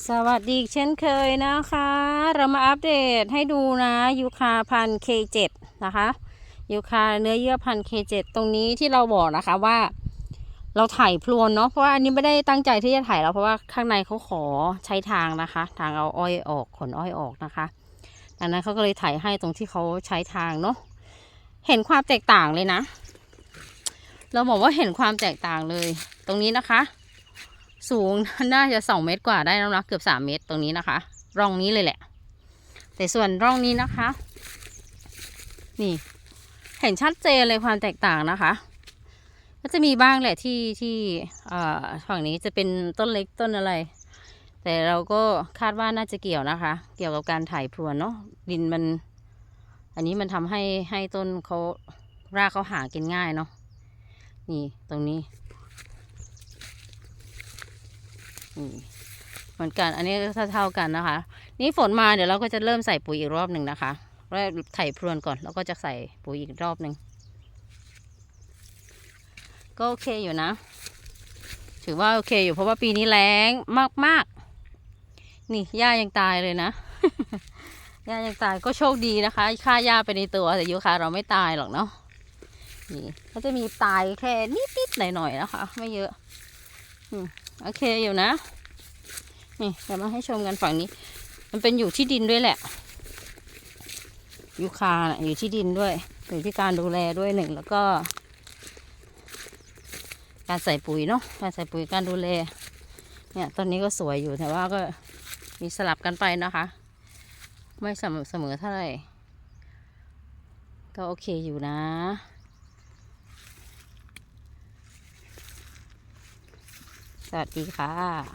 สวัสดีเช่นเคยนะคะ เรามาอัปเดตให้ดูนะยูคาพันเคเจ็ดนะคะยูคาเนื้อเยื่อพันเคเจ็ดตรงนี้ที่เราบอกนะคะว่า เราถ่ายพลวนเนาะเพราะว่าอันนี้ไม่ได้ตั้งใจที่จะถ่ายแล้วเพราะว่าข้างในเขาขอใช้ทางนะคะ ทางเอาอ้อยออกขนอ้อยออกนะคะดังนั้นเขาก็เลยถ่ายให้ตรงที่เขาใช้ทางเนาะเห็นความแตกต่างเลยนะ เราบอกว่าเห็นความแตกต่างเลย ตรงนี้นะคะ สูงน่าจะสองเมตรกว่าได้แล้วนะเกือบสามเมตรตรงนี้นะคะ ร่องนี้เลยแหละ แต่ส่วนร่องนี้นะคะ นี่ เห็นชัดเจนเลยความแตกต่างนะคะ ก็จะมีบ้างแหละที่ที่เอ่อฝั่งนี้จะเป็นต้นเล็กต้นอะไร แต่เราก็คาดว่าน่าจะเกี่ยวนะคะ เกี่ยวกับการถ่ายพรวนเนาะดินมัน อันนี้มันทำให้ให้ต้นเขารากเขาหากินง่ายเนาะนี่ตรงนี้ อืม เหมือนกัน อันนี้ก็เท่าๆกันนะคะ นี่ฝนมาเดี๋ยวเราก็จะเริ่มใส่ปุ๋ยอีกรอบหนึ่งนะคะแรกไถพรวนก่อนแล้วก็จะใส่ปุ๋ยอีกรอบหนึ่งก็โอเคอยู่นะ ถือว่าโอเคอยู่เพราะว่าปีนี้แรงมากๆ นี่หญ้ายังตายเลยนะหญ้ายังตายก็โชคดีนะคะค่าหญ้าไปในตัวแต่ยูคาเราไม่ตายหรอกเนาะนี่ก็จะมีตายแค่นิดๆหน่อยๆนะคะ ไม่เยอะ โอเคอยู่นะ นี่เดี๋ยวมาให้ชมกันฝั่งนี้ มันเป็นอยู่ที่ดินด้วยแหละ ยูคานะอยู่ที่ดินด้วย อยู่ที่การดูแลด้วยหนึ่งแล้วก็ การใส่ปุ๋ยเนาะ การใส่ปุ๋ยการดูแล เนี่ยตอนนี้ก็สวยอยู่แต่ว่าก็มีสลับกันไปนะคะ ไม่เสมอเสมอเท่าไหร่ ก็โอเคอยู่นะ สวัสดีค่ะ